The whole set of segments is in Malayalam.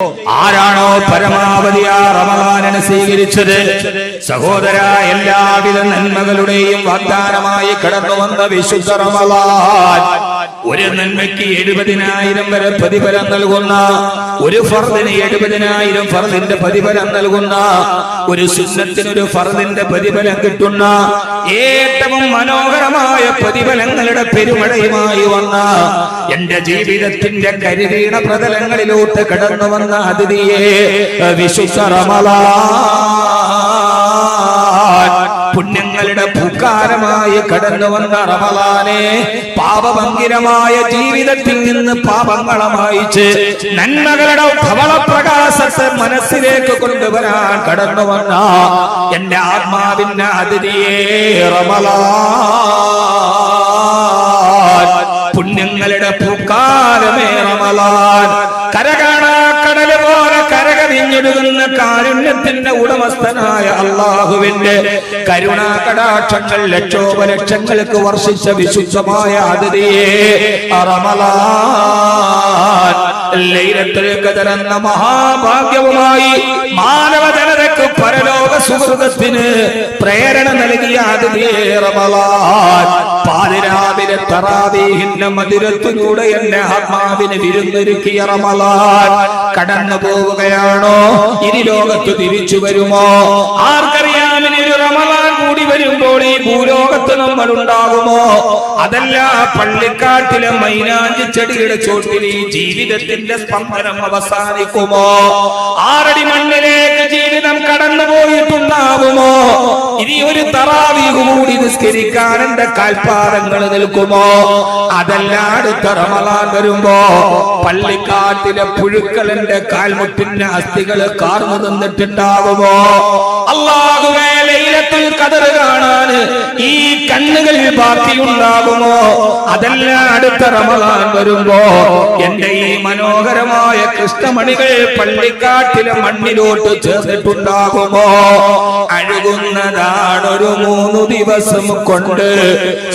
ആരാണോ പരമാവധി ആ റമദാനന് സ്വീകരിച്ചത്? സഹോദര എല്ലാവിധ നന്മകളുടെയും വാഗ്ദാനമായി കടന്നു വന്ന വിശുദ്ധ റമദാൻ. ഒരു നന്മയ്ക്ക് എഴുപതിനായിരം വരെ പ്രതിഫലം നൽകുന്ന ഒരു ഫർദിന് എഴുപതിനായിരം ഫർദിന്റെ പ്രതിഫലം നൽകുന്ന ഒരു സുന്നത്തിന് ഒരു ഫർദിന്റെ പ്രതിഫലം കിട്ടുന്ന ഏറ്റവും മനോഹരമായ പ്രതിഫലങ്ങളുടെ പെരുമഴയുമായി വന്ന എന്റെ ജീവിതത്തിന്റെ കരുതീണ പ്രതലങ്ങളിലോട്ട് കടന്നു വന്ന അതിഥിയെ വിശുദ്ധ പുണ്യങ്ങളുടെ പൂക്കാരമായി കടന്നു വന്ന റമലാനെ പാപഭംഗിരമായ ജീവിതത്തിൽ നിന്ന് പാപങ്ങളെ മായിച്ച് നന്മകളുടെ ധവളപ്രകാശത്തെ മനസ്സിലേക്ക് കൊണ്ടുവരാൻ കടന്നു വന്ന എന്റെ ആത്മാവിന്റെ അതിരിയേ റമലാൻ. കരകവിഞ്ഞൊഴുകുന്ന കാരുണ്യത്തിന്റെ ഉടമസ്ഥനായ അള്ളാഹുവിന്റെ കരുണാ കടാക്ഷങ്ങൾ ലക്ഷോപലക്ഷങ്ങൾക്ക് വർഷിച്ച വിശുദ്ധമായ അതിഥിയെ റമലാൻ ലൈലത്തിൽ ഖദർ മഹാഭാഗ്യവുമായി മാനവ ജനതയ്ക്ക് പരലോക സുഹൃതത്തിന് പ്രേരണ നൽകിയ അതിഥിയെ റമലാൻ പാതിരാവിലെ മധുരത്തിലൂടെ എന്റെ ആത്മാവിന് വിരുന്നൊരുക്കിയ റമലാൻ. കടന്നു പോവുകയാണോ? ഇനി ലോകത്ത് തിരിച്ചു വരുമോ? ആർക്കറിയാം ഇനി ഒരു റമലാൻ കൂടി വരുമ്പോൾ ഈ ഭൂലോകത്ത് നമ്മൾ ഉണ്ടാകുമോ? അതല്ല പള്ളിക്കാട്ടിലെ മൈനാഞ്ചി ചെടിയുടെ ചോട്ടിൽ ഈ ജീവിതത്തിന്റെ സ്പന്ദനം അവസാനിക്കുമോ? ആറടി ഒരു തറാവീഹ് കൂടി നിസ്കരിക്കാൻ എന്റെ കാൽപ്പാദങ്ങൾ നിൽക്കുമോ? അതല്ല തറമളാൻ വരുമ്പോ പള്ളിക്കാട്ടിലെ പുഴുക്കൾ എന്റെ കാൽമുട്ടിന്റെ അസ്ഥികൾ കാർന്നു നിന്നിട്ടുണ്ടാവുമോ? അള്ളാഹുവേ ലൈലത്തുൽ ഖദർ കാണാൻ ഈ കണ്ണുകളിൽ ബാക്കിയുണ്ടാകുമോ അതല്ല അടുത്ത റമദാൻ വരുമ്പോ എന്റെ ഈ മനോഹരമായ കൃഷ്ണമണികൾ പള്ളിക്കാട്ടിലെ മണ്ണിലോട്ട് ചേർന്നിട്ടുണ്ടാകുമോ? അഴുകുന്നതാണൊരു മൂന്നു ദിവസം കൊണ്ട്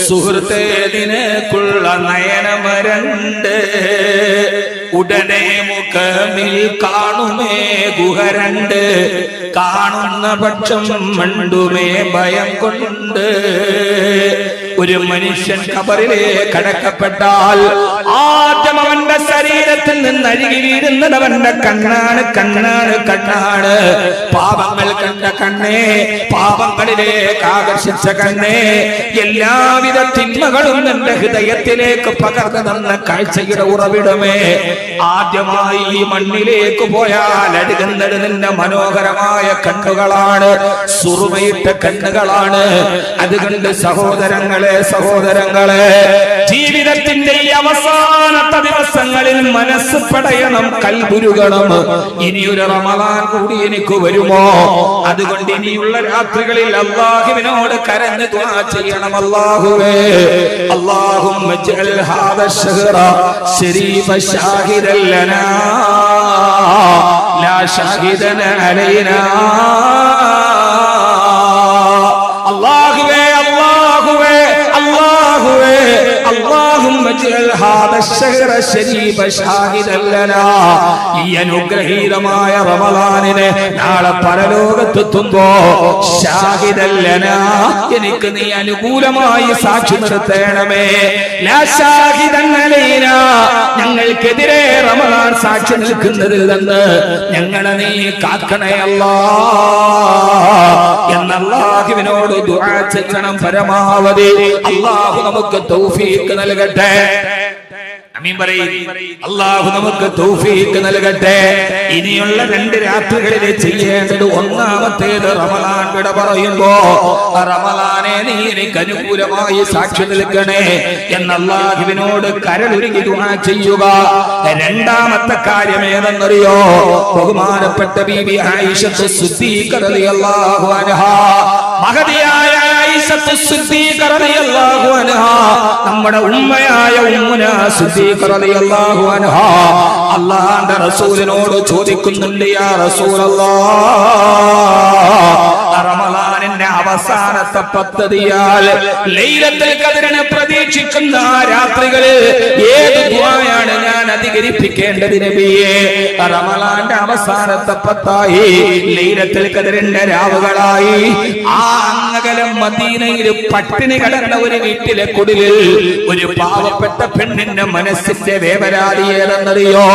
സുഹൃത്തേതിനേക്കുള്ള നയനമരണ്ട്. ഉടനെ മുഖമിൽ കാണുമേ ഗുഹരണ്ട്. കാണുന്ന പക്ഷം മണ്ടുമേ ഭയം കൊണ്ട്. ഒരു മനുഷ്യൻ കബറിലെ കടക്കപ്പെട്ടാൽ ആദ്യം അവന്റെ ശരീരത്തിൽ നിന്ന് അഴുകി വീഴുന്നത് അവന്റെ കണ്ണാണ് കണ്ണാണ് കണ്ണാണ്. പാപങ്ങൾ കണ്ട കണ്ണേ പാപങ്ങളിലേക്ക് ആകർഷിച്ച കണ്ണേ എല്ലാവിധ തിന്മകളും നിന്റെ ഹൃദയത്തിലേക്ക് പകർന്നു തന്ന കാഴ്ചയുടെ ഉറവിടമേ. ആദ്യമായി ഈ മണ്ണിലേക്ക് പോയാൽ അടുകുന്നത് നിന്റെ മനോഹരമായ കണ്ണുകളാണ് സുറുമയിട്ട കണ്ണുകളാണ്. അതുകൊണ്ട് സഹോദരങ്ങളെ സഹോദരങ്ങളെ. ജീവിതത്തിന്റെ ഈ അവസാനത്തെ ദിവസങ്ങളിൽ മനസ്സ് പടയണം കൽപുരുകണം ഇനിയൊരു റമദാൻ കൂടി എനിക്ക് വരുമോ? അതുകൊണ്ട് ഇനിയുള്ള രാത്രികളിൽ അള്ളാഹുവിനോട് കരഞ്ഞു ദുആ ചെയ്യണം അള്ളാഹുവേ. അള്ളാഹും ശരീഫ ശാഹിദല്ലനാ ലാ ശാഹിദന അലൈനാ. ഈ അനുഗ്രഹീതമായ റമദാനിനെ നാളെ പരലോകത്തെത്തുമ്പോ ഷാഹിദല്ലന എനിക്ക് നീ അനുകൂലമായി സാക്ഷി നിർത്തേണമേ. ഞങ്ങൾക്കെതിരെ റമദാൻ സാക്ഷി നിൽക്കുന്നതിൽ നിന്ന് ഞങ്ങളെ നീ കാക്കണയല്ല എന്നല്ലാഹുവിനോട് ദുആ ചെയ്യണം പരമാവധി. അള്ളാഹു നമുക്ക് തൗഫീഖ് നൽകട്ടെ. അമീൻ പറയും. അള്ളാഹു നമുക്ക് തൗഫീഖ് നൽകട്ടെ. ഇനിയുള്ള രണ്ട് രാത്രികളിൽ ചെയ്യേണ്ടത് ഒന്നാമത്തേത് റമലാൻ വിട പറയുമ്പോ റമലാനെ നീ എനിക്ക് അനുകൂലമായി സാക്ഷി നിൽക്കണേ എന്ന അള്ളാഹുവിനോട് കരളുരുകി ദുആ ചെയ്യുക. രണ്ടാമത്തെ കാര്യം ഏതെന്നറിയോ? ബഹുമാനപ്പെട്ട ബീബി ആയിഷത്ത് സിദ്ദീഖ റളിയല്ലാഹു അൻഹാ. മഹതിയായ നമ്മുടെ ഉമ്മയായ ഉമ്മുന അല്ലാഹുവിന്റെ റസൂലിനോട് ചോദിക്കുന്നുണ്ട് യാ റമളാനിന്റെ അവസാനത്തെ പദ്ധതിയാൽ ലൈലത്തിൽ കതിരനെ പ്രതീക്ഷിക്കുന്ന രാത്രികളിൽ ഏത് ദ്വായാണ് ഞാൻ അധികരിപ്പിക്കേണ്ടത് നബിയെ? റമളാന്റെ അവസാനത്തെ പത്തായി ലൈലത്തിൽ കതിരന്റെ രാവുകളായി. ആ അങ്ങകലം മദീനയിൽ പട്ടിണി കടന്ന ഒരു വീട്ടിലെ കുടിലിൽ ഒരു പാവപ്പെട്ട പെണ്ണിന്റെ മനസ്സിന്റെ വേവരാതി ഏതെന്നറിയോ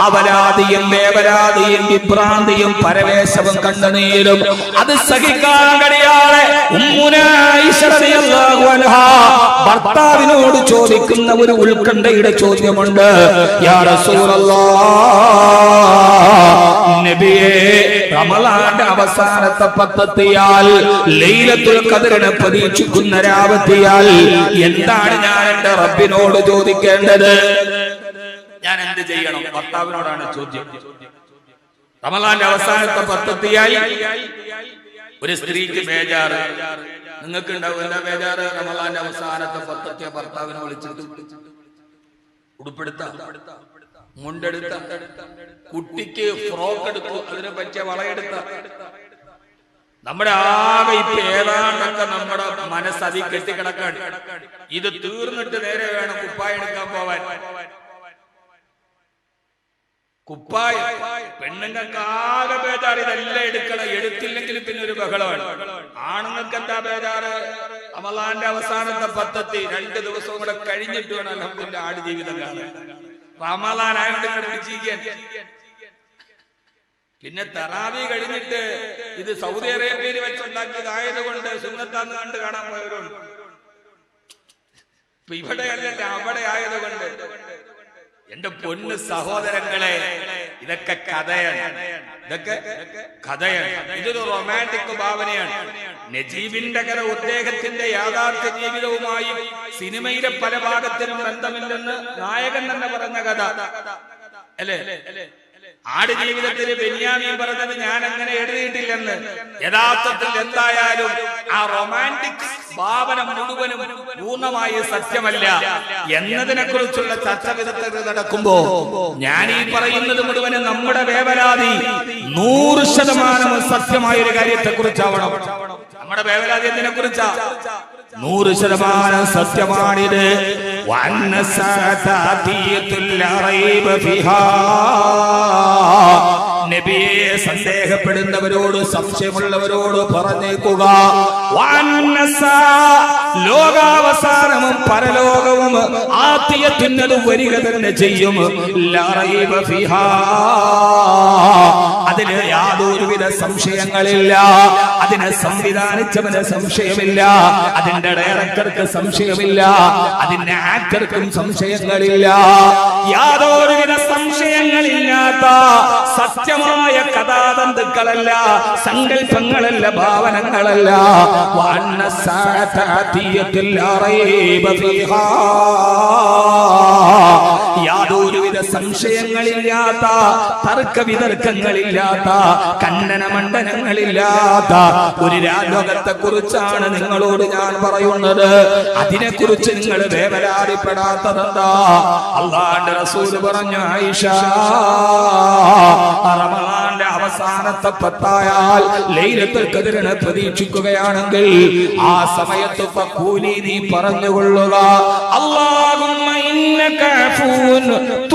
ആവലാതിയും വേവരാതിയും വിഭ്രാന്തിയും പരവേശവും കണ്ണുനീരും. അത് സഹിക്കാൻ കഴിയാതെ ഭർത്താവിനോട് ചോദിക്കുന്ന ഒരു ഉത്കണ്ഠയുടെ ചോദ്യമുണ്ട്. അവസാനത്തെ പത്തത്തിയാൽ ലൈലത്തുൽ കതിരനെ പ്രതീക്ഷിക്കുന്ന രാവത്തിയാൽ എന്താണ് ഞാൻ എന്റെ റബ്ബിനോട് ചോദിക്കേണ്ടത്? ഞാൻ എന്ത് ചെയ്യണം? ഭർത്താവിനോടാണ് ചോദ്യം. റമലാന്റെ അവസാനത്തെ പത്തെത്തിയായി ഒരു സ്ത്രീക്ക് ബേജാറ്. നിങ്ങൾക്ക് ഉണ്ടാവില്ല ബേജാറ്? റമലാന്റെ അവസാനത്തെ പത്തൊക്കെ ഭർത്താവിനെ വിളിച്ചിട്ട് ഉടുപ്പെടുത്ത. മുണ്ടെടുത്ത. കുട്ടിക്ക് ഫ്രോക്ക് എടുത്തു അതിനെ പറ്റിയ വളയെടുത്ത. നമ്മുടെ ആകെ ഇപ്പൊ ഏതാണ്ടൊക്കെ നമ്മുടെ മനസ്സതി കെട്ടിക്കിടക്കാണ്. ഇത് തീർന്നിട്ട് നേരെ വേണം കുപ്പായ എടുക്കാൻ പോവാൻ. കുപ്പായ. പെണ്ണുങ്ങൾക്ക് ആകെ ബേജാറ്. ഇതെല്ലാം എടുക്കണം. എടുത്തില്ലെങ്കിൽ പിന്നെ ഒരു ബഹളമാണ്. ആണുങ്ങൾക്ക് എന്താ ബേജാറ്? അമലാന്റെ അവസാനത്തെ പത്തത്തി രണ്ട് ദിവസവും കൂടെ കഴിഞ്ഞിട്ട് വേണം അലഹമില്ല ആട് ജീവിതം കാണാൻ. പിന്നെ തറാവി കഴിഞ്ഞിട്ട് ഇത് സൗദി അറേബ്യയിൽ വെച്ചുണ്ടാക്കിയതായത് കൊണ്ട് സുന്നത്താന്ന് കണ്ട് കാണാൻ പോയവരുണ്ട്. ഇവിടെ അല്ലല്ല അവിടെ ആയതുകൊണ്ട് എന്റെ പൊന്ന് സഹോദരങ്ങളെ ഇതൊക്കെ കഥയാണ്. ഇതൊക്കെ കഥയാണ്. ഇതൊരു റൊമാന്റിക് ഭാവനയാണ്. നജീബിന്റെ കഥ ഉദ്ദേഹത്തിന്റെ യാഥാർത്ഥ്യ ജീവിതവുമായി സിനിമയിലെ പല ഭാഗത്തിനും ബന്ധമില്ലെന്ന് നായകൻ തന്നെ പറഞ്ഞ കഥ. അല്ലേ? ആട് ജീവിതത്തിൽ ബെന്യാമി പറഞ്ഞത് ഞാൻ അങ്ങനെ എഴുതിയിട്ടില്ലെന്ന്. യഥാർത്ഥത്തിൽ എന്തായാലും ആ റൊമാന്റിക് ഭാവന മുഴുവനും പൂർണമായി സത്യമല്ല. എന്നതിനെ കുറിച്ചുള്ള ചർച്ച വിധത്തിൽ നടക്കുമ്പോ ഞാൻ ഈ പറയുന്നത് മുഴുവനും നമ്മുടെ വേവലാതി നൂറ് ശതമാനം സത്യമായ ഒരു കാര്യത്തെ കുറിച്ചാവണം നമ്മുടെ വേവലാതി എന്തിനെ കുറിച്ചാ നൂറ് ശതമാനം സത്യമാണിത്. നബിയെ സന്ദേഹപ്പെടുന്നവരോട് സംശയമുള്ളവരോട് പറഞ്ഞേക്കുക. ലോകാവസാനവും പരലോകവും ആത്തിയത്തിനത് വരിക തന്നെ ചെയ്യും. അതിന് യാതൊരുവിധ സംശയങ്ങളില്ല. അതിനെ സംവിധാനിച്ചവന് സംശയമില്ല. അതിന്റെ ഡയറക്ടർക്ക് സംശയമില്ല. അതിന്റെ ആക്ടർക്കും സംശയങ്ങളില്ല. യാതൊരുവിധ സംശയങ്ങളില്ലാത്ത സത്യമായ കഥാതന്തുക്കളല്ല സങ്കല്പങ്ങളല്ല ഭാവനങ്ങളല്ല. വന്ന യാതൊരുവിധ സംശയങ്ങളില്ലാത്ത തർക്ക വിതർക്കങ്ങളില്ലാത്ത കണ്ണന മണ്ഡനങ്ങളില്ലാത്ത ഒരു രാജലോകത്തെ കുറിച്ചാണ് നിങ്ങളോട് ഞാൻ പറയുന്നത്. അതിനെ കുറിച്ച് നിങ്ങൾ വേവലാതിപ്പെടാത്തതെന്താ? അള്ളാന്റെ റസൂൽ പറഞ്ഞു ആയിഷ റമളാന്റെ അവസാനത്തെ പത്തായാൽ ലൈലത്തുൽ കതിരനെ പ്രതീക്ഷിക്കുകയാണെങ്കിൽ ആ സമയത്ത് നീ പറഞ്ഞുകൊള്ളുക. ഇന്നക അഫൂൻ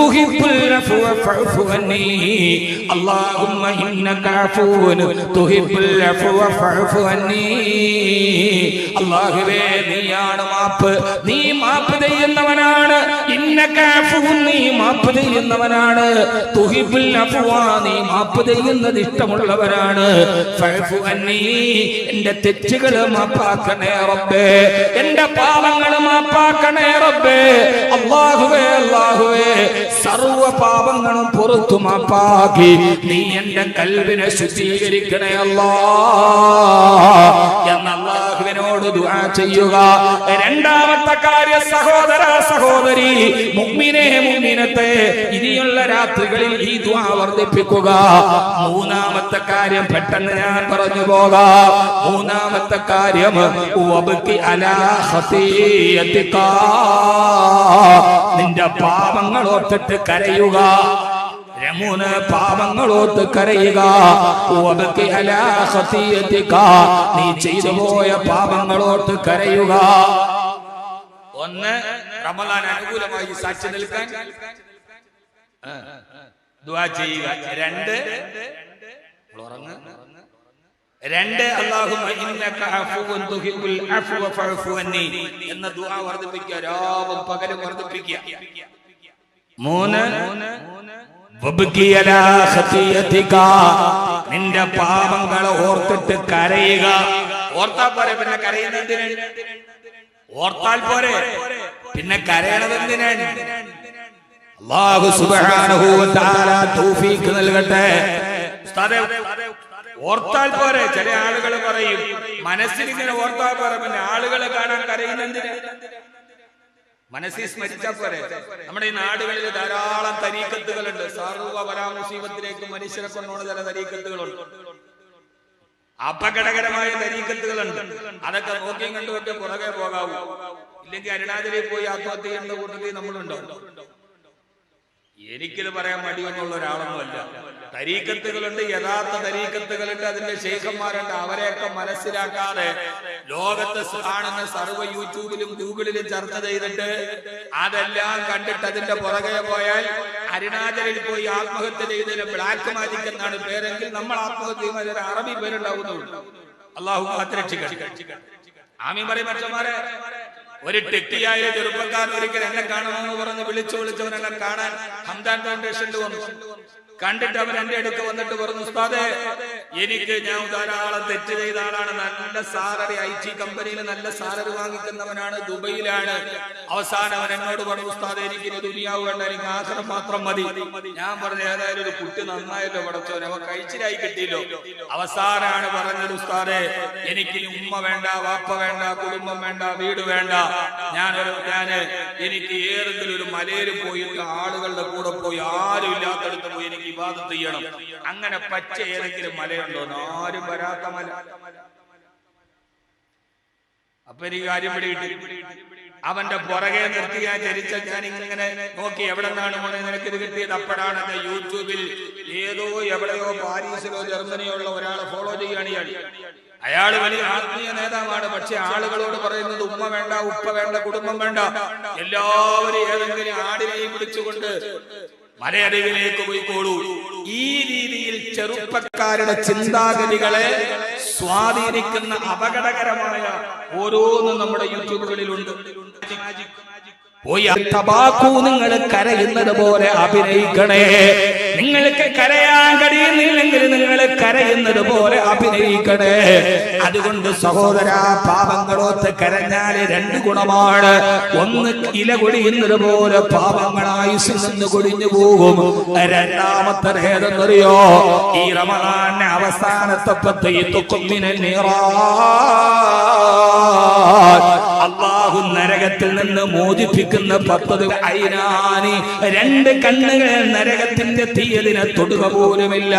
تحب العفو فاعف عني اللهم ഇന്നക അഫൂൻ തുഹിബ്ബുൽ അഫ്വ ഫഅഫു അന്നി അല്ലാഹുവേ നീയാണ് മാപ്പ്. നീ മാപ്പ് ചെയ്യുന്നവനാണ്. നീ മാപ്പ് ചെയ്യുന്നവനാണ്. നീ മാപ്പ് ചെയ്യുന്നത് ഇഷ്ടമുള്ളവരാണ്. എന്റെ തെറ്റുകൾ മാപ്പാക്കണേ റബ്ബേ. എന്റെ പാപങ്ങൾ മാപ്പാക്കണേ റബ്ബേ. അല്ലാഹുവേ അല്ലാഹുവേ സർവ പാപങ്ങളും പുറത്തു മാപ്പാക്കി. നീ എന്റെ കൽവിനെ ശുദ്ധീകരിക്കണേ അല്ലാഹുവിനോട് ദുആ ചെയ്യുക. രണ്ടാമത്തെ കാര്യം സഹോദര സഹോദരി മുഅ്മിനെ മുഅ്മിനത്തെ ഇനിയുള്ള രാത്രികളിൽ ഈ ദുആ വർദ്ധിപ്പിക്കുക. മൂന്നാമത്തെ കാര്യം പെട്ടെന്ന് ഞാൻ പറഞ്ഞു പോകാം. മൂന്നാമത്തെ കാര്യം അലാ നിന്റെ പാപങ്ങൾ ഓർത്തിട്ട് കരയുക. മൂന്ന് പാപങ്ങളോത്ത് കരയുക. നീ ചെയ്തു പോയ പാപങ്ങളോട്ട് കരയുക. ഒന്ന് റമലാൻ അനുകൂലമായി സാക്ഷി നിൽക്കാൻ. ചെയ്യുക. രണ്ട് ഉറങ്ങ്. രണ്ട് ഫഅഫു എന്ന ദുആ വർദ്ധിപ്പിക്കുക. രാവും പകലും വർദ്ധിപ്പിക്കുക. മൂന്ന്. നിന്റെ പാപങ്ങളെ ഓർത്തിട്ട് കരയുക. ഓർത്താൽ പോരെ പിന്നെ കരയുന്നത് എന്തിനാണ് ഓർത്താൽ പോരെ പിന്നെ കരയണത് എന്തിനാണ് അല്ലാഹു സുബ്ഹാനഹു വ തൗഫീഖ് നൽകട്ടെ. ഉസ്താദേ, ഓർത്താൽ പോരെ ചില ആളുകൾ പറയും മനസ്സിൽ ഇങ്ങനെ ഓർത്താൽ പോരെ പിന്നെ ആളുകളെ കാണാൻ കരയുന്നെന്തിന് മനസ്സിൽ സ്മരിച്ചാൽ പോരെ. നമ്മുടെ ഈ നാടുകളിൽ ധാരാളം തരീക്കത്തുകളുണ്ട്. സർവ പരാമുസീബത്തിലേക്ക് മനുഷ്യരെ കൊണ്ടുപോണ ചില തരീക്കത്തുകളുണ്ട്. അപകടകരമായ തരീക്കത്തുകളുണ്ട്. അതൊക്കെ നോക്കിയും കണ്ടുമൊക്കെ പുറകെ പോകാവൂ. ഇല്ലെങ്കിൽ അരുണാചലിൽ പോയി ആത്മഹത്യ ചെയ്യേണ്ട കൂട്ടത്തിൽ നമ്മളുണ്ടോ? എനിക്കിത് പറയാൻ മടിയൊന്നുള്ള ഒരാളൊന്നുമല്ല. തരീക്കത്തുകളുണ്ട് യഥാർത്ഥ തരീക്കത്തുകളുണ്ട്. അതിന്റെ ശേഖന്മാരുണ്ട്. അവരെയൊക്കെ മനസ്സിലാക്കാതെ ലോകത്ത് കാണുന്ന സർവ യൂട്യൂബിലും ഗൂഗിളിലും ചർച്ച ചെയ്തിട്ട് അതെല്ലാം കണ്ടിട്ട് അതിന്റെ പുറകെ പോയാൽ അരുണാചലിൽ പോയി ആത്മഹത്യ ചെയ്തതിന് ബ്ലാക്ക് മാജിക് എന്നാണ് പേരെങ്കിൽ നമ്മൾ ആത്മഹത്യ ചെയ്യുന്ന അറബി പേരുണ്ടാവുന്നുള്ളൂ അള്ളാഹു ആമി പറയും മറ്റന്മാരെ ഒരു ടെക്കിയായ ചെറുപ്പക്കാരൻ ഒരിക്കൽ എന്നെ കാണണമെന്ന് പറഞ്ഞ് വിളിച്ചു വിളിച്ചവനെല്ലാം കാണാൻ ഹംദാൻ ഫൗണ്ടേഷനിൽ വന്നു. കണ്ടിട്ട് അവൻ എന്റെ അടുത്ത് വന്നിട്ട് പറഞ്ഞു ഉസ്താദേ എനിക്ക് ഞാൻ ധാരാളം തെറ്റ് ചെയ്ത ആളാണ്. നല്ല സാലറി ഐ ടി കമ്പനിയിൽ നല്ല സാലറി വാങ്ങിക്കുന്നവനാണ്. ദുബൈയിലാണ്. അവസാനം അവൻ എന്നോട് പറഞ്ഞു ഉസ്താദേ എനിക്ക് ദുനിയാവ് വേണ്ട എനിക്ക് ആഹാരം മാത്രം മതി. ഞാൻ പറഞ്ഞു ഏതായാലും ഒരു കുട്ടി നന്നായല്ലോ പടച്ചോനെ അവ കഴിച്ചിലായി കിട്ടിയല്ലോ. അവസാനാണ് പറഞ്ഞത് ഉസ്താദേ എനിക്ക് ഉമ്മ വേണ്ട വാപ്പ വേണ്ട കുടുംബം വേണ്ട വീട് വേണ്ട. ഞാനൊരു ഞാൻ എനിക്ക് ഏതെങ്കിലും ഒരു മലയിൽ പോയിട്ട് ആളുകളുടെ കൂടെ പോയി ആരും ഇല്ലാത്തടത്ത് പോയി ഇബാദത്ത് ചെയ്യണം. അങ്ങനെ പച്ച ഏതെങ്കിലും മലയുണ്ടോ? ആരും വരാത്ത മല. അപ്പൊ എനിക്ക് കാര്യം പിടിയിട്ട് അവന്റെ പുറകെ നിർത്തി ഞാൻ ചരിച്ച ഞാൻ ഇങ്ങനെ നോക്കി എവിടെ നിന്നാണ് മോനെ നിനക്ക് ഇത് കിട്ടിയത്? അപ്പോഴാണ് എന്റെ യൂട്യൂബിൽ ഏതോ എവിടെയോ പാരീസിലോ ജർമ്മനിയോ ഉള്ള ഒരാളെ ഫോളോ ചെയ്യാണ് ഇയാൾ. അയാൾ വലിയ ആത്മീയ നേതാവാണ് പക്ഷെ ആളുകളോട് പറയുന്നത് ഉമ്മ വേണ്ട ഉപ്പ വേണ്ട കുടുംബം വേണ്ട. എല്ലാവരും ഏതെങ്കിലും ആടിനെയും പിടിച്ചുകൊണ്ട് മലയടിവിലേക്ക് പോയിക്കോളൂ. ഈ രീതിയിൽ ചെറുപ്പക്കാരുടെ ചിന്താഗതികളെ സ്വാധീനിക്കുന്ന അപകടകരമായ ഓരോന്നും നമ്മുടെ യൂട്യൂബുകളിലുണ്ട്. നിങ്ങൾ കരയുന്നത് പോലെ അഭിനയിക്കണേ. നിങ്ങൾക്ക് കരയാൻ കഴിയുന്നില്ലെങ്കിൽ നിങ്ങൾ കരയുന്നത് പോലെ അഭിനയിക്കണേ. അതുകൊണ്ട് സഹോദര പാപങ്ങളോത്ത് കരഞ്ഞാൽ രണ്ട് ഗുണമാണ്. ഒന്ന് ഇല കൊടിയുന്നത് പോലെ പാപങ്ങളായി നിന്ന് കൊടിഞ്ഞു പോകും. രണ്ടാമത്തെ ഭേദമെന്നറിയോ ഈ റമദാന്റെ അവസാനത്തെ പത്ത് ഈ തുക്കുമ്മിനെ അള്ളാഹു നരകത്തിൽ നിന്ന് മോചിപ്പിക്കുന്ന പദ്ധതി ഐനാനി രണ്ട് കണ്ണുകൾ നരകത്തിന്റെ തീയതിനെ തൊടുക പോലുമില്ല.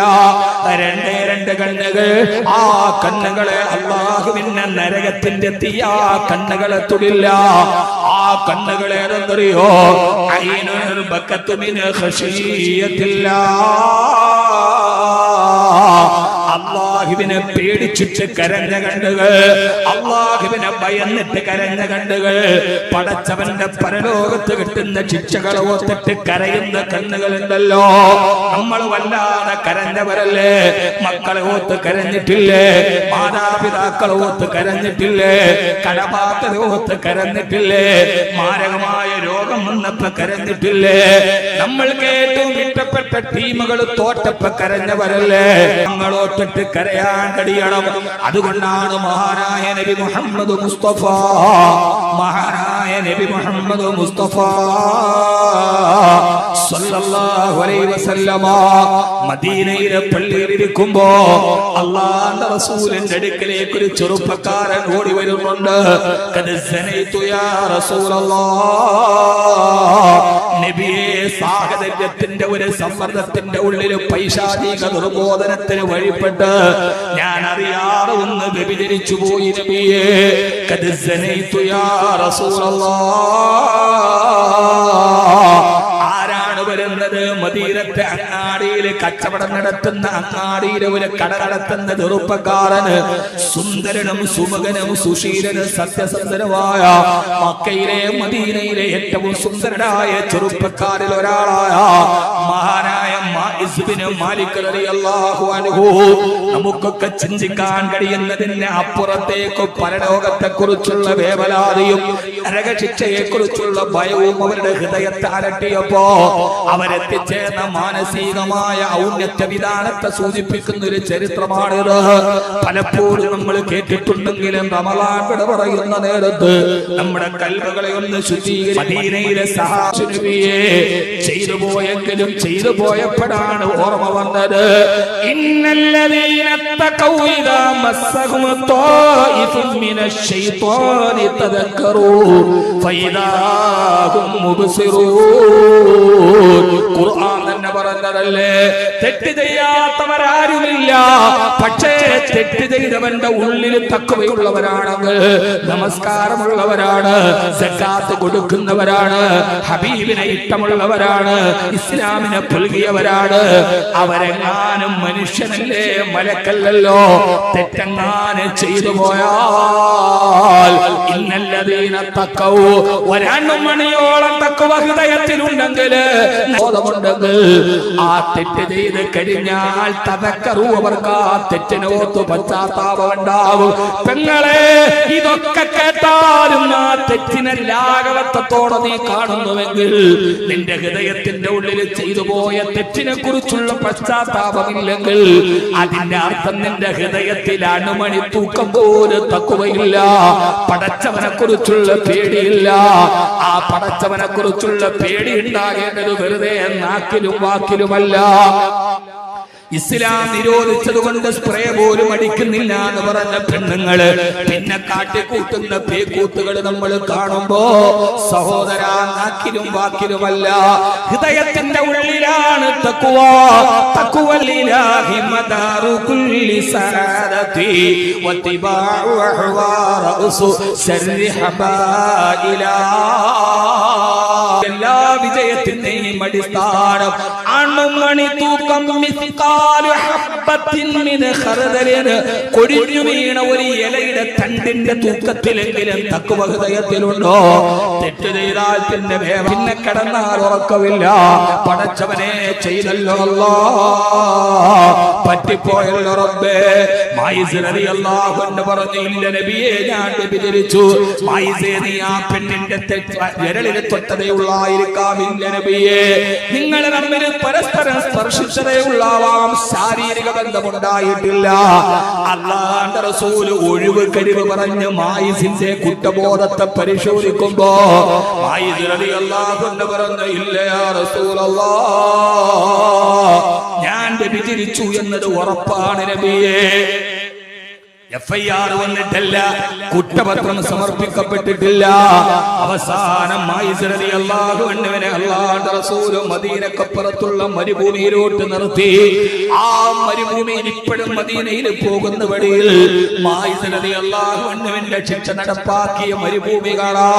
രണ്ടേ രണ്ട് കണ്ണുകൾ ആ കണ്ണുകളെ അള്ളാഹുവിന്റെ നരകത്തിന്റെ തീ ആ കണ്ണുകളെ തൊടില്ല. ആ കണ്ണുകൾ ഏതെന്നറിയോ? അയിനൊരു ബക്കത്തുമിന് ഖശീയത്തില്ല അള്ളാഹുവിനെ പേടിച്ചിട്ട് കരഞ്ഞ കണ്ടുകൾ അള്ളാഹുവിനെ ഭയന്നിട്ട് കരഞ്ഞ കണ്ടുകൾ പടച്ചവന്റെ പരലോകത്ത് കിട്ടുന്ന ശിക്ഷകൾ ഓർത്തിട്ട് കരയുന്ന കണ്ണുകളുണ്ടല്ലോ. നമ്മൾ വല്ലാതെ കരഞ്ഞവരല്ലേ? മക്കളെ ഓത്ത് കരഞ്ഞിട്ടില്ലേ? മാതാപിതാക്കളെ ഓത്ത് കരഞ്ഞിട്ടില്ലേ? കടബാധ്യത ഓത്ത് കരഞ്ഞിട്ടില്ലേ? മാരകമായ രോഗം വന്നപ്പോ കരഞ്ഞിട്ടില്ലേ? നമ്മൾക്ക് ഏറ്റവും ഇഷ്ടപ്പെട്ട ടീമുകൾ തോറ്റപ്പോ കരഞ്ഞവരല്ലേ? ഞങ്ങളോട്ടിട്ട് കരയാൻ കഴിയണം. അതുകൊണ്ടാണ് മഹാനായ നബി മുഹമ്മദ് മുസ്തഫ. മഹാനായ നബി മുഹമ്മദ് മുസ്തഫ. അലൈഹി വസല്ലമ മദീനയിലെ പള്ളിയിൽ ഇരിക്കുമ്പോ അള്ളാന്റെ റസൂലിന്റെ അടുക്കലേക്ക് ഒരു ചെറുപ്പക്കാരൻ ഓടി വരുന്നുണ്ട്. നബിയെ സാഹചര്യത്തിന്റെ ഒരു സമ്മർദ്ദത്തിന്റെ ഉള്ളിൽ പൈശാചിക ദുർബോധനത്തിന് വഴിപ്പെട്ട് ഞാൻ അറിയാതെ ഒന്ന് വ്യഭിചരിച്ചു പോയി നബിയെ. കത് സനൈതു യാ റസൂലല്ലാഹ്. ആരാണ് വരുന്നത് മദീനത്തെ അങ്ങാടി അങ്ങാടിയിൽ കച്ചവടം നടത്തുന്ന അങ്ങാടിയിൽ ഒരു കട നടത്തുന്ന ചെറുപ്പക്കാരന് സുന്ദരനും സുമുഖനും സുശീലനും സത്യസന്ധനുമായ മക്കയിലെ മദീനയിലെ ഏറ്റവും സുന്ദരനായ ചെറുപ്പക്കാരിൽ ഒരാളായ മഹാനായ നമുക്കൊക്കെ ചിന്തിക്കാൻ കഴിയുന്നതിന് അപ്പുറത്തേക്ക് പരലോകത്തെ കുറിച്ചുള്ള വേവലാതിയും നരകശിക്ഷയെ കുറിച്ചുള്ള ഭയവും അവരുടെ ഹൃദയത്തെ അലട്ടിയപ്പോ അവരെത്തിച്ചേർന്ന മാനസികമായ ഔന്നത്യ വിധാനത്തെ സൂചിപ്പിക്കുന്ന ഒരു ചരിത്രമാണിത്. പലപ്പോഴും നമ്മൾ കേട്ടിട്ടുണ്ടെങ്കിലും റമലാൻ പറയുന്ന നേരത്ത് നമ്മുടെ കൽവകളെ ഒന്ന് മദീനയിലെ സഹാശുനുവിയെ ചെയ്തു പോയെങ്കിലും ചെയ്തു പോയപ്പോഴാണ് ഓർമ്മ വന്നത്. ഇന്നല്ലദീന ഖുർആൻ തന്നെ പറഞ്ഞതല്ലേ? തെറ്റ് ചെയ്യാത്തവരാരുമില്ല. പക്ഷേ തെറ്റ് ചെയ്തവന്റെ ഉള്ളിൽ തക്കവയുള്ളവരാണെങ്കിൽ നമസ്കാരമുള്ളവരാണ് സക്കാത്ത് കൊടുക്കുന്നവരാണ് ഹബീബിനെ ഇഷ്ടമുള്ളവരാണ് ഇസ്ലാമിനെ പുൽകിയവരാണ്. അവരെങ്ങാനും മനുഷ്യനല്ലേ മലക്കല്ലല്ലോ. തെറ്റെങ്ങാനും ചെയ്തു പോയാൽ ഇന്നല്ലതീന തക്കവു. മണിയോളം ആ പെങ്ങളെ ഇതൊക്കെ കേട്ടാലും ആ തെറ്റിനെ ലാഘവത്വത്തോടെ നീ കാണുന്നുവെങ്കിൽ നിന്റെ ഹൃദയത്തിന്റെ ഉള്ളിൽ ചെയ്തു പോയ തെറ്റിനെ കുറിച്ചുള്ള പശ്ചാത്താപമില്ലെങ്കിൽ അതിന്റെ അർത്ഥം നിന്റെ ഹൃദയത്തിൽ അണുമണി തൂക്കം പോലും തക്കുവയില്ല. പടച്ചവനെ കുറിച്ചുള്ള പേടിയില്ല. ആ പടച്ചവനെ കുറിച്ചുള്ള പേടി ഉണ്ടാകേണ്ടത് വെറുതെ നാക്കിലും വാക്കിലുമല്ല. ഇസ്ലാം നിരോധിച്ചത് കൊണ്ട് സ്പ്രേ പോലും അടിക്കുന്നില്ല എന്ന് പറഞ്ഞ പെണ്ണുങ്ങൾ. പിന്നെ കാട്ടിക്കൂട്ടുന്ന പേക്കൂത്തുകൾ നമ്മൾ കാണുമ്പോ സഹോദര നാക്കിലും വാക്കിലുമല്ല ഹൃദയത്തിന്റെ ഉള്ളിലാണ് തക്കുവ തക്കുവല്ലിലാഹി എല്ലാ വിജയത്തിന്റെയും അടിസ്ഥാനം അണുമണി തൂക്കം കൊടിഞ്ഞു വീണ ഒരു ഇലയുടെ തണ്ടിന്റെ തൂക്കത്തിലെങ്കിലും തക്കുവ ഹൃദയത്തിലുണ്ടോ? തെറ്റ് ചെയ്താൽ പിന്നെ പിന്നെ കിടന്നാൽ ഉറക്കമില്ല. പടച്ചവനെ ചെയ്തല്ലോ അല്ലോ. പറ്റിപ്പോയല്ലോ റബ്ബേ. മായിസ് റളിയല്ലാഹു അൻഹു പറഞ്ഞു ഇല്ല നബിയെ ഞാൻ വ്യഭിചരിച്ചു നീ ആ പെണ്ണിന്റെ വിരളിലെ തൊട്ടതേ ഉള്ളായിരിക്കാം നബിയെ നിങ്ങൾ തമ്മിൽ പരസ്പരം സ്പർശിച്ചതേ ഉള്ളാവാം ശാരീരിക ബന്ധമുണ്ടായിട്ടില്ല. അള്ളാന്റെ റസൂൽ ഒഴിവ് കഴിവ് പറഞ്ഞ് മായിസിന്റെ കുറ്റബോധത്തെ പരിശോധിക്കുമ്പോ ഞാൻ വ്യഭിചരിച്ചു എന്നത് ഉറപ്പാണ് നബിയേ. എഫ് ഐ ആർ വന്നിട്ടില്ല. കുറ്റപത്രം സമർപ്പിക്കപ്പെട്ടിട്ടില്ല. അവസാനം മദീനക്കപ്പുറത്തുള്ള മരുഭൂമിയിലോട്ട് നിർത്തി. ആ മരുഭൂമിയിൽ ഇപ്പോഴും മദീനയിൽ പോകുന്ന വഴിയിൽ അണ്ണുവിന്റെ ശിക്ഷ നടപ്പാക്കിയ മരുഭൂമി കാണാ.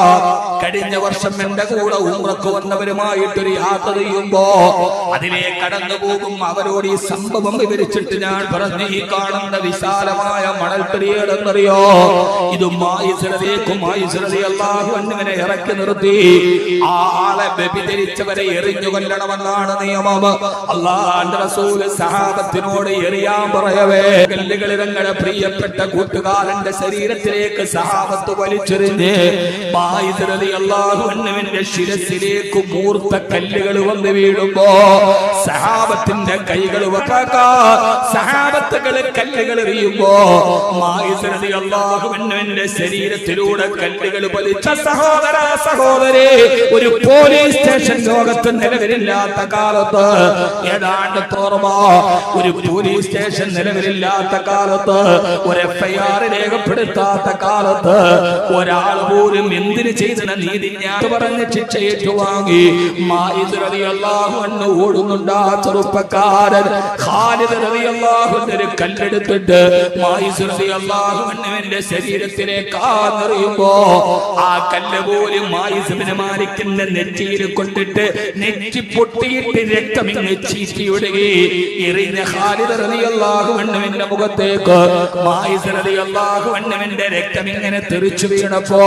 കഴിഞ്ഞ വർഷം എന്റെ കൂടെ ഉമ്രക്ക് വന്നവരുമായിട്ടൊരു യാത്ര ചെയ്യുമ്പോ അതിലെ കടന്നു പോകും അവരോട് ഈ സംഭവം വിവരിച്ചിട്ട് ഞാൻ പറഞ്ഞു ഈ കാണുന്ന വിശാലമായ മണൽത്തടിയേടെന്നറിയോ ഇത് അള്ളാഹു എന്നിവനെ ഇറക്കി നിർത്തി. ആ ആളെ വ്യഭിചരിച്ചവരെ എറിഞ്ഞു കൊല്ലണമെന്നാണ് നിയമം. അള്ളാന്റെ റസൂൽ സഹാബത്തിനോട് എറിയാൻ പറയവേ കല്ലുകളിരങ്ങളെ പ്രിയപ്പെട്ട കൂട്ടുകാരന്റെ ശരീരത്തിലേക്ക് സഹാബത്ത് വലിച്ചെറിഞ്ഞ് മായിസരതി അള്ളാഹു എന്നിവന്റെ ശിരസിലേക്ക് മൂർത്ത കല്ലുകൾ വന്ന് വീഴുമ്പോ സഹാബത്തിന്റെ കൈകൾ സഹാബത്തുകൾ കല്ലുകൾ എറിയുമ്പോ അള്ളാഹുവിന്റെ ശരീരത്തിലൂടെ കല്ലുകൾ വലിച്ച സഹോദര സഹോദരി ഒരു പോലീസ് സ്റ്റേഷൻ ലോകത്ത് നിലവിലില്ലാത്ത കാലത്ത് ഏതാണ്ട് തോർമോ ഒരു പോലീസ് സ്റ്റേഷൻ നിലവിലില്ലാത്ത കാലത്ത് ഒരു എഫ് ഐ ആർ രേഖപ്പെടുത്താത്ത കാലത്ത് ഒരാൾ പോലും എന്തിന് ചെയ്തന നീതി ഞാൻ പറഞ്ഞ് ശിക്ഷ ഏറ്റുവാങ്ങി. അള്ളാഹു അന്ന് ഓടുന്നുണ്ട് ആ ചെറുപ്പക്കാരൻ. ഖാലിദ് അള്ളാഹു ഒരു കല്ലെടുത്തിട്ട് മായിസ് അള്ളാഹുവിന്റെ ശരീരത്തിലേക്ക് ആന്നെറിയുമ്പോ ആ കല്ല് പോലും മായിസബിന് മാലിക്കിന്റെ നെറ്റിയിൽ കൊണ്ടിട്ട് നെറ്റി പൊട്ടിയിട്ട് രക്തം ഇങ്ങ് ചീറ്റിവിടുകയും എറിഞ്ഞ ഖാലിദ് റളിയല്ലാഹു അൻഹുവിന്റെ മുഖത്തേക്ക് മായിസ് റളിയല്ലാഹു അൻഹുവിന്റെ രക്തം ഇങ്ങനെ തെറിച്ചു വീണപ്പോ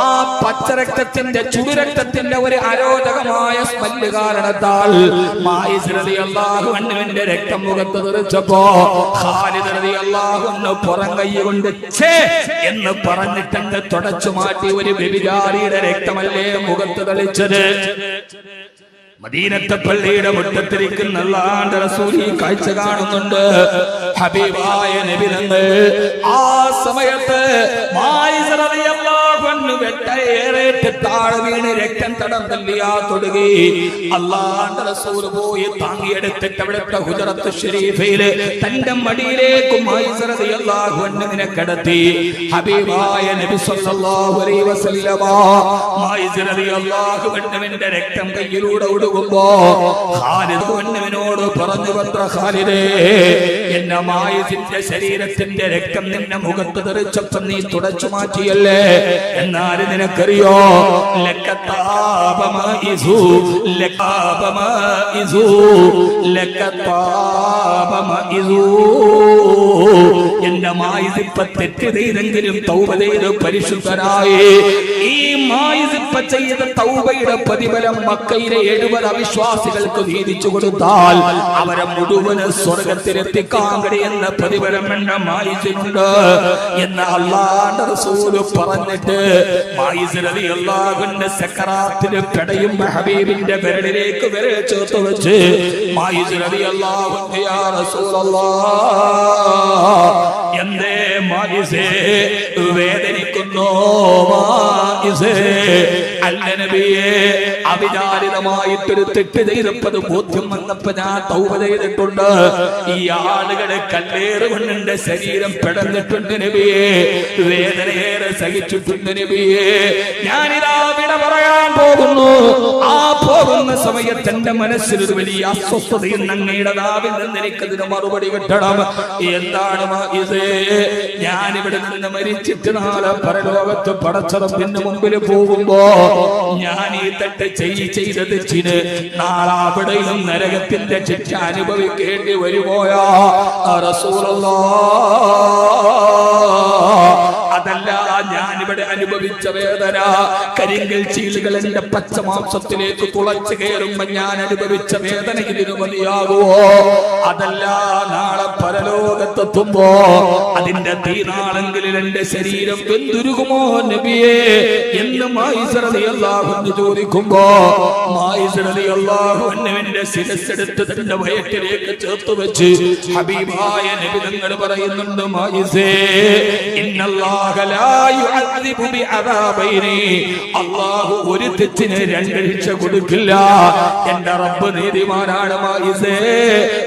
ആ പച്ചരക്തത്തിന്റെ ചുടുരക്തത്തിന്റെ ഒരു അരോചകമായ സ്മെല്ല് കാരണത്താൽ മായിസ് റളിയല്ലാഹു അൻഹുവിന്റെ രക്തം മുഖത്ത് തെറിച്ചപ്പോ ഖാലിദ് റളിയല്ലാഹു പുറം കൈ കൊണ്ട് എന്ന് പറഞ്ഞിട്ടങ്ങ് തുടച്ചു മാറ്റി ഒരു വ്യഭിചാരിയുടെ രക്തമല്ലേ മുഖത്ത് തെളിച്ചത്. മദീനത്തെ പള്ളിയുടെ മുറ്റത്തിരിക്കുന്ന അല്ലാണ്ട് റസൂൽ ഈ കാഴ്ച കാണുന്നുണ്ട്. ഹബീബായ നബി ആ സമയത്ത് കിടത്തി. ഹബീബായ നബി അലൈഹി രക്തം കയ്യിലൂടെ ഖാലിദ് പറഞ്ഞു ഖാലിദേ എന്നെ ശരീരത്തിന്റെ രക്തം നിന്റെ മുഖത്ത് തെറിച്ചപ്പം നീ തുടച്ചു മാറ്റിയല്ലേ? എന്നാൽ നിനക്കറിയോ? എന്റെ മായിസിപ്പ തെറ്റ് ചെയ്തെങ്കിലും തൗബ ചെയ്ത് പരിശുദ്ധനായി ഈ മായിസിപ്പ ചെയ്ത തൗബയുടെ പ്രതിഫലം മക്കയിലെ എഴുപത് അവിശ്വാസികൾക്ക് വീതിച്ചു കൊടുത്താൽ അവരെ മുഴുവൻ സ്വർഗത്തിലെത്തിക്കാൻ കഴിയുന്ന പ്രതിഫലം എന്റെ മായിസിനുണ്ട്. എന്ന് അള്ളാന്റെ പറഞ്ഞിട്ട് മായിസ് റളി അള്ളാഹുവിന്റെ സക്കറാത്തിന് പെടയും ഹബീബിന്റെ വിരലിലേക്ക് വിരൽ അവിചാരിതമായിട്ടൊരു തെറ്റ് ചെയ്തപ്പത് ബോധ്യം വന്നപ്പോ ഞാൻ തൗബ ചെയ്തിട്ടുണ്ട്. ഈ ആളുകളെ കല്ലേറ് ശരീരം പിടഞ്ഞിട്ടുണ്ട് നബിയെ. വേദനയേറെ സഹിച്ചിട്ടുണ്ട് നബിയെ. ഞാനിതാ വിട പറയാൻ പോകുന്നു. ആ പോകുന്ന സമയത്ത് എന്റെ മനസ്സിൽ വലിയ അസ്വസ്ഥതയും നങ്ങയുടെ നാവിൽ നിന്ന് എനിക്കതിന് മറുപടി കിട്ടണം. എന്താണ് ഞാൻ ഇവിടെ നിന്ന് മരിച്ചിട്ട് നാളെ പരലോകത്ത് പടച്ചറപ്പിന്റെ മുമ്പിൽ പോകുമ്പോ ഞാൻ ഈ തട്ട് ചെയ് ചെയ്ത തെറ്റിന് നാളെ നരകത്തിന്റെ ശിക്ഷ അനുഭവിക്കേണ്ടി വരുമോയാ? റസൂലല്ലാ. അതല്ല ഇവിടെ അനുഭവിച്ച വേദന. കരിങ്കൽ ചീലുകൾ എന്റെ പച്ചമാംസത്തിലേക്ക് തുളച്ചു കയറുമ്പോ ഞാൻ അനുഭവിച്ച വേദന ഇതിന് മതിയാകുമോ അതല്ല നാളെ പരലോകത്തെത്തുമ്പോ അതിന്റെ തീനാളെങ്കിലും എന്റെ ശരീരം പെന്തുരുകുമോ നബിയേ? എന്ന് മായിസറിയല്ലാഹുന്ന് ചോദിക്കുമ്പോ എന്നെ ശിരസ്സെടുത്ത് തന്റെ വയറ്റിലേക്ക് ചേർത്ത് വെച്ച് ഹബീബായ നബി നിങ്ങൾ പറയുന്നുണ്ട് മായിസേ ഇന്നല്ലാഹ അല്ലാഹു ഒരു തെറ്റിന് രണ്ട് ശിക്ഷ കൊടുക്കില്ല. എന്റെ റബ്ബ് നീതിമാനാണ് മായിസേ.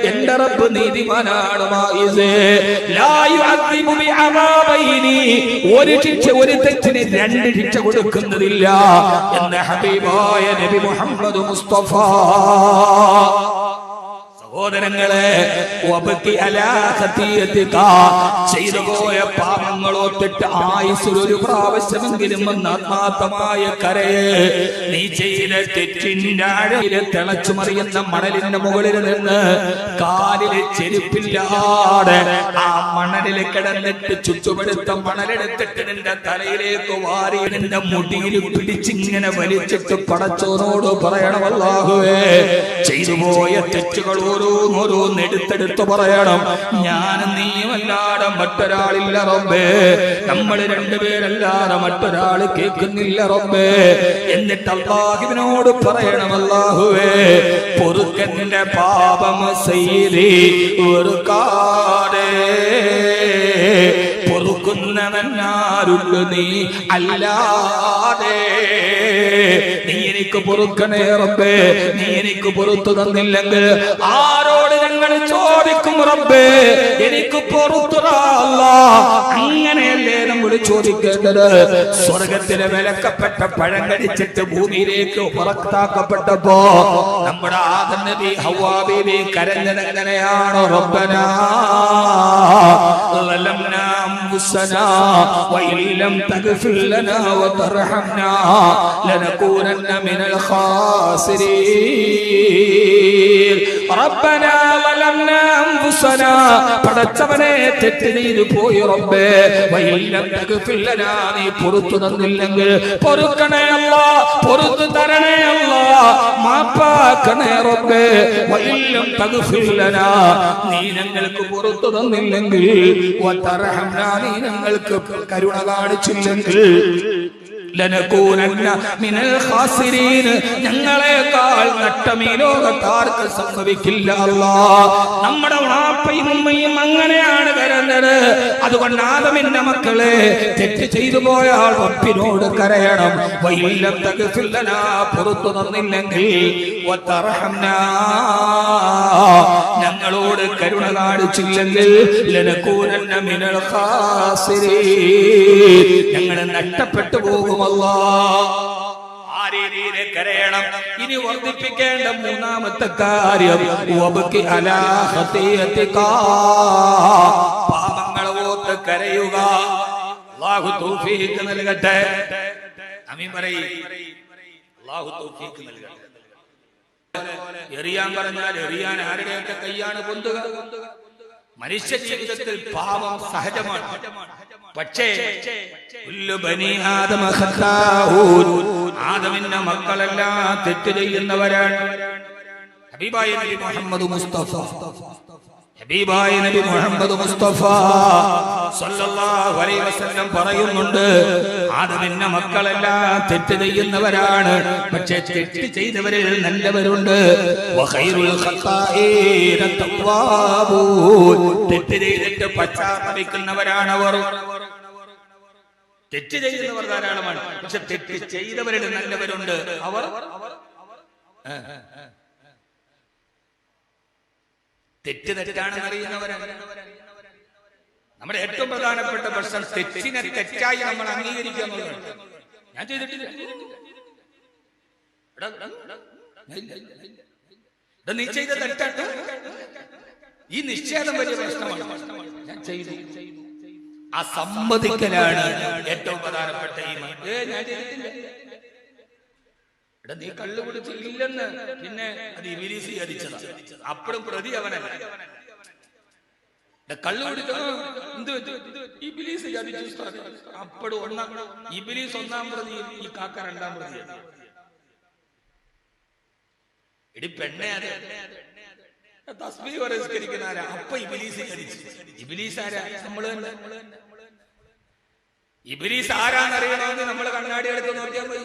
എന്റെ റബ്ബ് നീതിമാനാണ് മായിസേ. ഒരു ശിക്ഷ ഒരു തെറ്റിന് രണ്ട് ശിക്ഷ കൊടുക്കുന്നതില്ല. എന്ന ഹബീബായ നബി മുഹമ്മദ് മുസ്തഫ. സഹോദരങ്ങളെ ചെയ്തു പോയ പാപങ്ങളോ തെറ്റ് ആയുസ്സിൽ ഒരു പ്രാവശ്യമെങ്കിലും ആത്മാർത്ഥമായ കരയെ നീ ചെയ്ത തെറ്റിന്റെ ആഴയിൽ തിളച്ചു മറിയുന്ന മണലിന്റെ മുകളിൽ നിന്ന് കാലിൽ ചെരുപ്പില്ലാതെ ആ മണലിൽ കിടന്നിട്ട് ചുറ്റുപെടുത്ത മണലെടുത്തിട്ട് നിന്റെ തലയിലേക്ക് വാരി നിന്റെ മുടിയിൽ പിടിച്ചിങ്ങനെ വലിച്ചിട്ട് പടച്ചോനോട് പറയണമല്ലാഹുവേ ചെയ്തു പോയ തെറ്റുകൾ ഓരോന്നോരോന്ന് എടുത്തെടുത്ത് പറയണം. ഞാൻ നീയുമല്ലാതെ മറ്റൊരാളില്ല റബ്ബേ. നമ്മൾ രണ്ടുപേരല്ലാതെ മറ്റൊരാൾ കേൾക്കുന്നില്ല റബ്ബേ. എന്നിട്ട് അള്ളാഹുവിനോട് പറയണം അല്ലാഹുവേ പൊറുക്കന്റെ പാപം ചെയ്തി വെറുക്കാതെ പൊറുക്കുന്നവനാരുണ്ട് നീ? അല്ലാതെ നീ എനിക്ക് പൊറുക്കണേ നീ എനിക്ക് പൊറുത്തു തന്നില്ലെങ്കിൽ ആരോട് ഞങ്ങൾ ചോദിക്കും റബ്ബേ എനിക്ക് പൊറുത്തു താ അല്ലാ. അങ്ങനെയല്ലേ നമ്മൾ ചോദിക്കേണ്ടത് സ്വർഗത്തിലെ വിലക്കപ്പെട്ട പഴം കടിച്ചിട്ട് ഭൂമിയിലേക്ക് പുറത്താക്കപ്പെട്ടപ്പോ നമ്മുടെ ആദം നബി ഹവ്വാ ബീബി കരഞ്ഞത് എങ്ങനെയാണോ റബ്ബനാ ظلمنا أنفسنا وإن لم تغفر لنا وترحمنا لنكونن من الخاسرين ربنا ظلمنا أنفسنا പടച്ചവനെ തെറ്റ് ചെയ്തു പോയി റബ്ബേ. നീ പുറത്തു തന്നില്ലെങ്കിൽ പൊറുക്കണേ അല്ല പുറത്തു തരണേ അല്ല. മാപ്പാക്കണേ റബ്ബേ. വൈലം തകഫില്ലന നീ ഞങ്ങൾക്ക് പുറത്തു തന്നില്ലെങ്കിൽ നീ ഞങ്ങൾക്ക് കരുണ കാണിച്ചില്ലെങ്കിൽ മിനൽ ഖാസിരീൻ. ഞങ്ങളെക്കാൾ നഷ്ടം ഈ ലോകത്താർക്ക് സംഭവിക്കില്ല അല്ലാ. നമ്മുടെ വാപ്പയും ഉമ്മയും അങ്ങനെയാണ് കരഞ്ഞത്. അതുകൊണ്ട് ആദമിന്റെ മക്കളെ തെറ്റ് ചെയ്തു പോയാൽ റബ്ബിനോട് കരയണം. വൈലം തകഫില്ലന പുറത്തു നിന്നില്ലെങ്കിൽ ഞങ്ങളോട് കരുണ കാണിച്ചില്ലെങ്കിൽ ലനകൂനന്ന മിനൽ ഖാസിരീൻ. ഞങ്ങൾ നഷ്ടപ്പെട്ടു ഇനി വർദ്ധിപ്പിക്കേണ്ട മൂന്നാമത്തെ കാര്യം. പാപങ്ങളെ ഓർത്ത് കരയുക. തൗഫീഖ് നൽകട്ടെ. തൗഫീഖ് നൽകട്ടെ. എറിയാൻ പറഞ്ഞാൽ എറിയാൻ ആരുടെയൊക്കെ കൈയാണ് പൊന്തുക? മനുഷ്യ ജീവിതത്തിൽ പാപം സഹജമാണ്. പക്ഷേ. ആദമിന്റെ മക്കളെല്ലാം തെറ്റ് ചെയ്യുന്നവരാണ്. ഹബീബായ മുഹമ്മദ് മുസ്തഫ. ഹബീബായ നബി മുഹമ്മദ് മുസ്തഫ സല്ലല്ലാഹു അലൈഹി വസല്ലം പറയുന്നുണ്ട് ആദമിന്റെ മക്കളെല്ലാം തെറ്റ് ചെയ്യുന്നവരാണ്. പക്ഷേ തെറ്റ് ചെയ്തവരിൽ നല്ലവരുണ്ട്. വഖൈറുൽ ഖത്താഈന തവ്വാബൂൻ. തെറ്റ് ചെയ്തിട്ട് പശ്ചാത്തപിക്കുന്നവരാണ് അവർ. തെറ്റ് ചെയ്യുന്നവർ ധാരാളമാണ്. പക്ഷെ തെറ്റ് ചെയ്തവരിൽ നല്ലവരുണ്ട്. അവർ? അവർ. തെറ്റ് തെറ്റാണെന്ന് അറിയുന്നവരാണ്. നമ്മുടെ ഏറ്റവും പ്രധാനപ്പെട്ട പ്രശ്നം തെറ്റിനെ തെറ്റായി നമ്മൾ അംഗീകരിക്കുക എന്നുള്ളതാണ്. ഞാൻ ചെയ്തിട്ടില്ല. നീ ചെയ്ത തെറ്റാട്ട് ഈ നിശ്ചേദം വലിയ പ്രശ്നമാണ്. ഞാൻ ചെയ്തു. ആ സമ്മതിക്കലാണ് ഏറ്റവും പ്രധാനപ്പെട്ട ഈ ഞാൻ ചെയ്തിട്ടില്ല. എടാ നീ കള്ളു കുടിച്ചില്ലെന്ന്. പിന്നെ അത് ഇബിലീസ് വിചാരിച്ചതാ. അപ്പഴും പ്രതി അവനല്ല കള്ളു കുടിച്ചോ എന്ത്? ഇബിലീസ്. അപ്പോഴും ഒന്നാം ഇബിലീസ് ഒന്നാം പ്രതി ഈ കാക്ക രണ്ടാം പ്രതി. എടി പെണ്ണെ അതെ. തസ്ബീ വരസ്കരിക്കുന്ന ആരാ അപ്പൊ ഇബിലീസ് വിചാരിച്ചു. ഇബിലീസ് ആരാ? നമ്മൾ തന്നെ. ഇബിലീസ് ആരാന്നറിയണമെന്ന് നമ്മൾ കണ്ണാടി എടുത്ത് നോക്കിയാൽ മതി.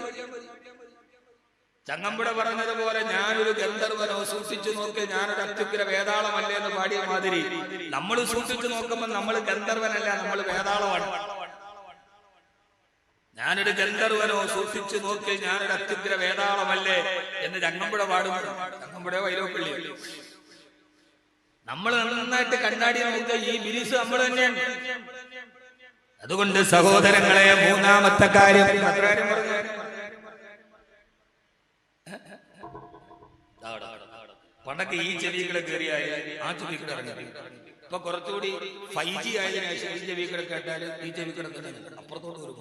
ചങ്ങമ്പുഴ പറഞ്ഞതുപോലെ ഞാനൊരു ഗന്ധർവനോ സൂക്ഷിച്ചു നോക്കി ഞാനൊരു അത്യുഗ്ര വേതാളമല്ലേ എന്ന് പാടിയ മാതിരി നമ്മൾ സൂക്ഷിച്ചു നോക്കുമ്പോൾ നമ്മൾ ഗന്ധർവനല്ല നമ്മൾ വേതാളമാണ് ഞാനൊരു ഗന്ധർവനോ സൂക്ഷിച്ചു നോക്കി ഞാനൊരു അത്യുഗ്ര വേതാളമല്ലേ എന്ന് ചങ്ങമ്പുഴ പാടും ചങ്ങമ്പുഴ വൈലോപ്പള്ളി. നമ്മൾ നന്നായിട്ട് കണ്ണാടി നോക്കുക ഈ ബിരിസ് നമ്മൾ തന്നെയാണ്. അതുകൊണ്ട് സഹോദരങ്ങളെ മൂന്നാമത്തെ കാര്യം പറഞ്ഞു. പണ്ടൊക്കെ ഈ ചെവികളെ കയറിയാൽ ആ ചെവിക്കട ഇറങ്ങി. ഇപ്പൊ കുറച്ചുകൂടി ഫൈവ് ജി ആയതിനു ശേഷം ഈ ചെവിക്കട കേട്ടാൽ ഈ ചെവിക്കൂടെ അപ്പുറത്തോട്ട് ഒരു